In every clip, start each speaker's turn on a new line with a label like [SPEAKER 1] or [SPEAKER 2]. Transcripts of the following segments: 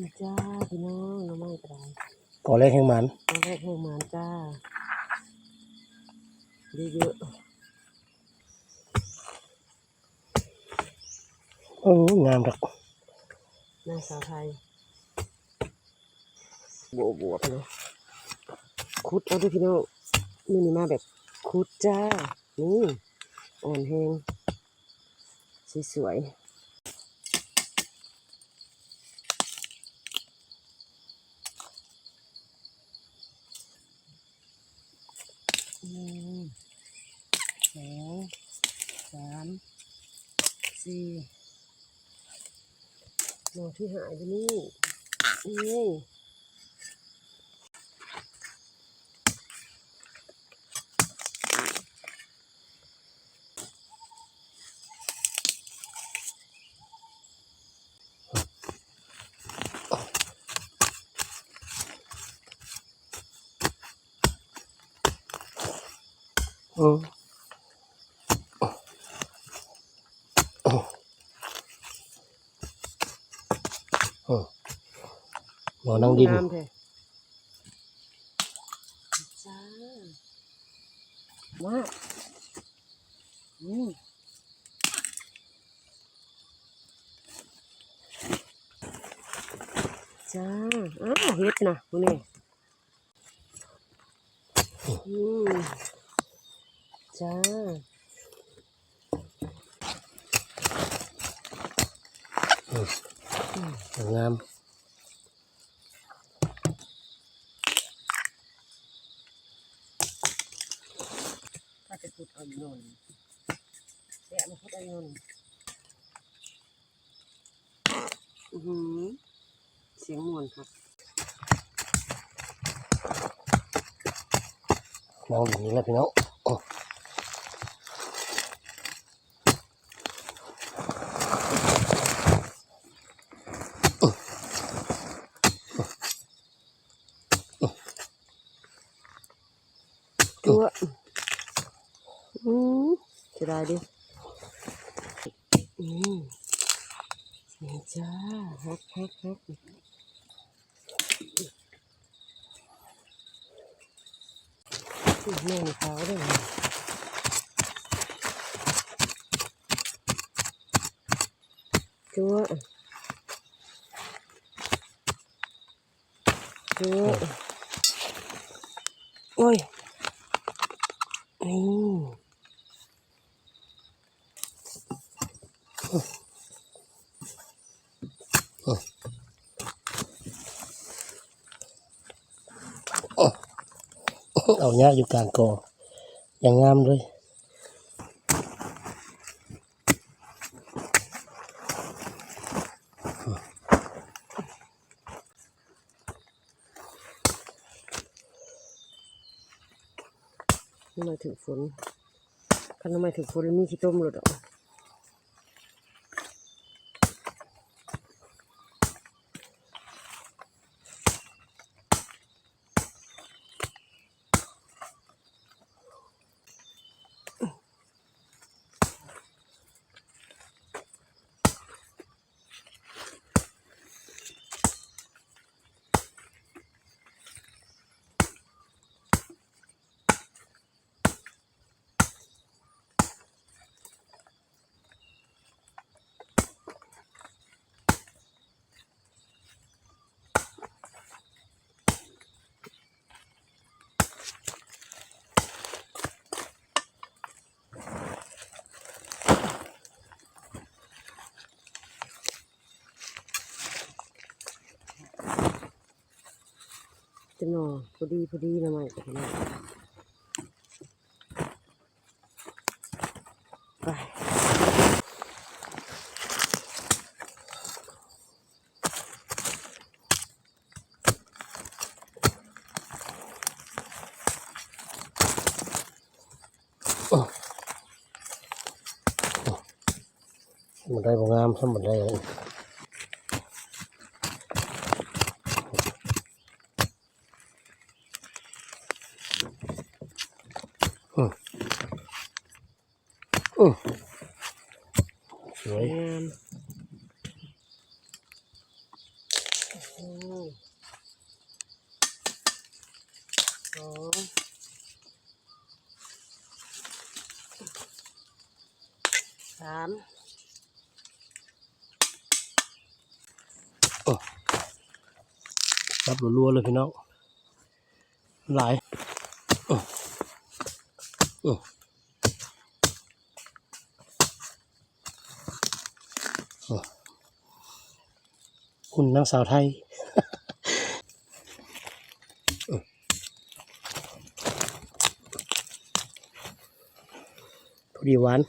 [SPEAKER 1] นี่จ้าพี่น้องน้ำมันกระได
[SPEAKER 2] ก่อแรกแห่งมัน
[SPEAKER 1] ตอนแรกเฮงมานจ้าเยอะ
[SPEAKER 2] โอ้งามดอก
[SPEAKER 1] ๆหน้าสาวไทยบวบวบๆเลยคุดเอาด้วยพี่น้องนี่นี่มาแบบคุดจ้านี่อ่อนแหงสวยๆหนึ่งสองสามสี่หนอที่หายไปนี่นี่
[SPEAKER 2] อืม หมอนั่งดิน
[SPEAKER 1] งามแท้จ้ามาอืมจ้าอ้าวเฮ็ดนะพวกนี้อืมจ้า
[SPEAKER 2] งาม
[SPEAKER 1] ถ้าจ พูดเอาอยู่นนแกะมาพูดเอาอยู่นนอือหือเสียงมวนครับ
[SPEAKER 2] นั่งดินนี่แหละพี่น้อง อื
[SPEAKER 1] มจะได้ดิอืมนี่จ้าฮักฮักฮักอืมแม่นี่ขาวด้วยนะตัวตัวโอ้ย นี่
[SPEAKER 2] เอาเนี้ยอยู่กลางกออย่างงามเลย
[SPEAKER 1] ทำไมถึงฝนคันทำไมถึงฝนมีขี้ต้มหลุดออก นอพอดีพอดีนะไม่ไปไหนไป
[SPEAKER 2] มันได้บ่งามสมบัติได้ สวยงามสอ
[SPEAKER 1] งสาม
[SPEAKER 2] รับรัวๆเลยพี่น้องหลายโอ้โอ้ คุณนางสาวไทยพอดีหวาน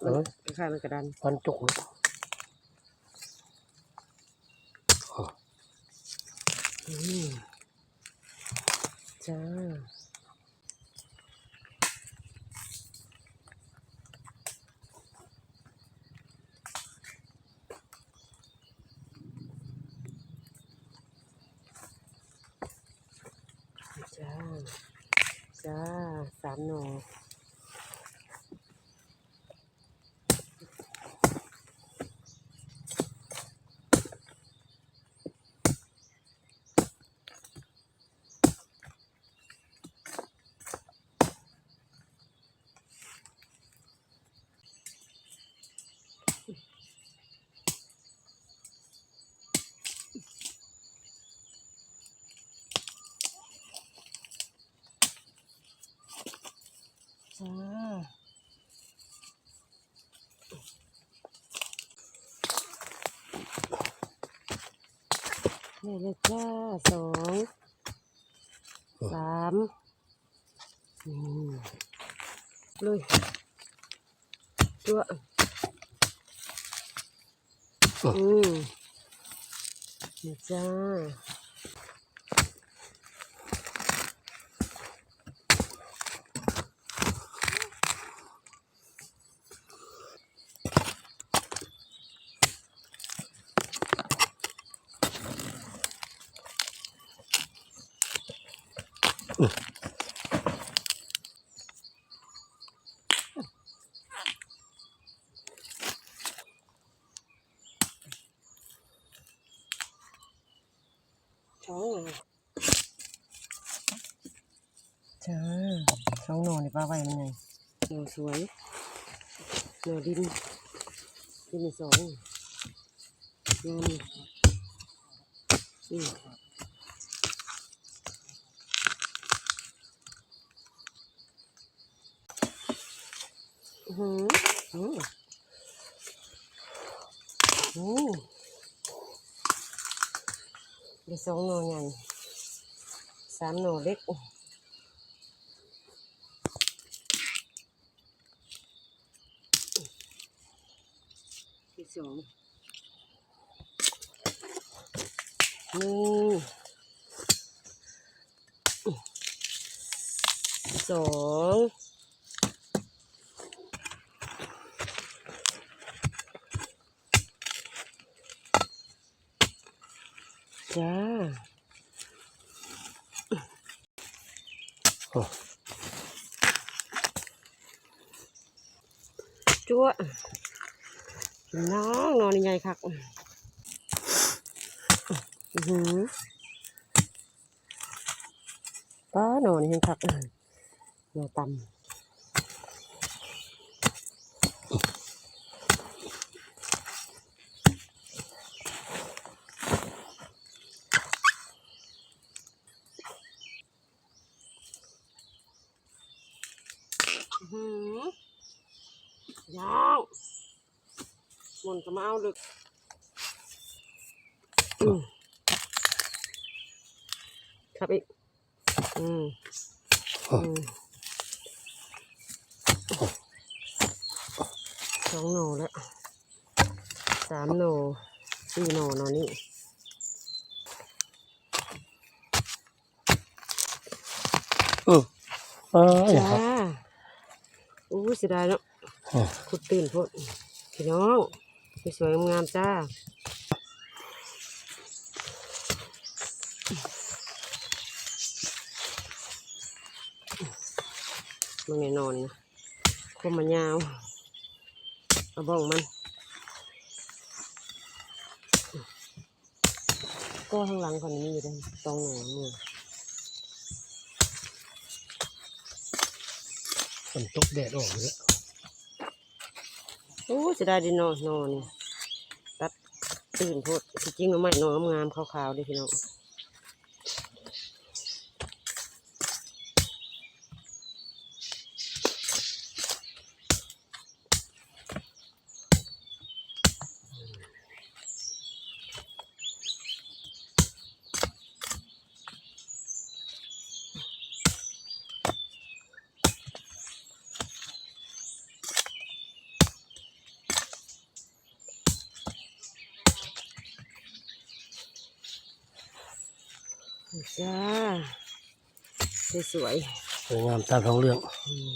[SPEAKER 2] เออ
[SPEAKER 1] ข้างๆมันกระดาน
[SPEAKER 2] หวานจุกเลย
[SPEAKER 1] อืมจ้า จ้า จ้า สามหน่อ จ้า นี่เลยจ้าสองสามอืมลุยตัวอืมนี่จ้า ช้องเลยจ้าช้องหนอนนี่ป้าไว้มันไงหนอสวยหนอดินดินมีสองงามอืมอื้อหืออืมอืมได้สองหน่อใหญ่สามหน่ อเล็กที่สองนี่สอง จ้า
[SPEAKER 2] โอ้
[SPEAKER 1] จั่วน้องนอนยังไงคักอือหือป้านอนยังคักนอนต่ำอื้อหือยาว มนต์ก็มาเอาลึกอืมครับอีก อืมอืมสองโหนแล้วสามโหนสี่โหนนอนนี่
[SPEAKER 2] เออเอออย่า
[SPEAKER 1] จ้า
[SPEAKER 2] ครับ
[SPEAKER 1] อู้เสียดายเนาะ
[SPEAKER 2] อ่า
[SPEAKER 1] คุดตื่นพดพี่น้อง สวยงามจ้ามันแน่นอนนะคมมันยาว เอาบ้องมัน ก็ข้างหลังคนนี้อยู่เลยตรงหนูเนี่ย
[SPEAKER 2] ฝนตกแดดออกเลย
[SPEAKER 1] โอ้จะได้ดินนอนนอนนี่ตัดตื่นพดจริงหน่อไม่นอนงามขาวๆเด้พี่น้อง จ้า สวย
[SPEAKER 2] สวยงามตามท้องเรื่อง
[SPEAKER 1] ๆอืม